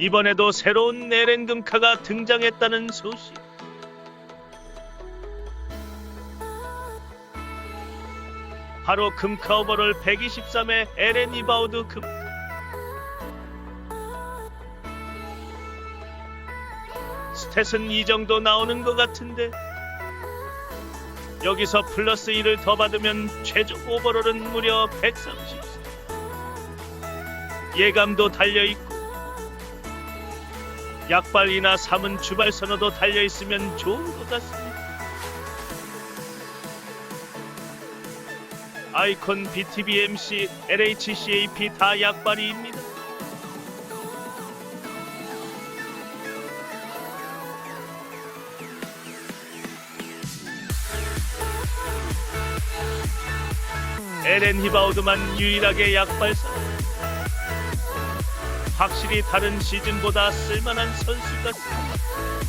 이번에도 새로운 에렌 금카가 등장했다는 소식. 바로 금카 오버롤 123의 에렌 이바우드 금. 스탯은 이 정도 나오는 것 같은데 여기서 플러스 1을 더 받으면 최종 오버롤은 무려 134. 예감도 달려있고 약발이나 삼은 주발 선호도 달려 있으면 좋은 것 같습니다. 아이콘 BTBMC, LHCAP 다 약발이입니다. 에렌 히바우드만 유일하게 약발사. 확실히 다른 시즌보다 쓸만한 선수 같습니다.